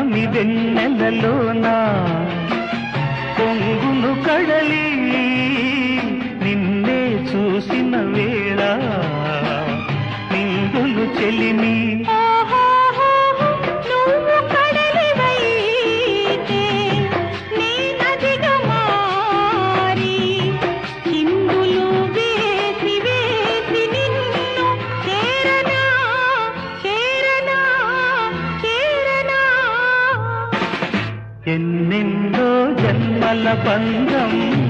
పున్నమి వెన్నెలలోనా? ఎన్నెన్నో జన్మల బంధం.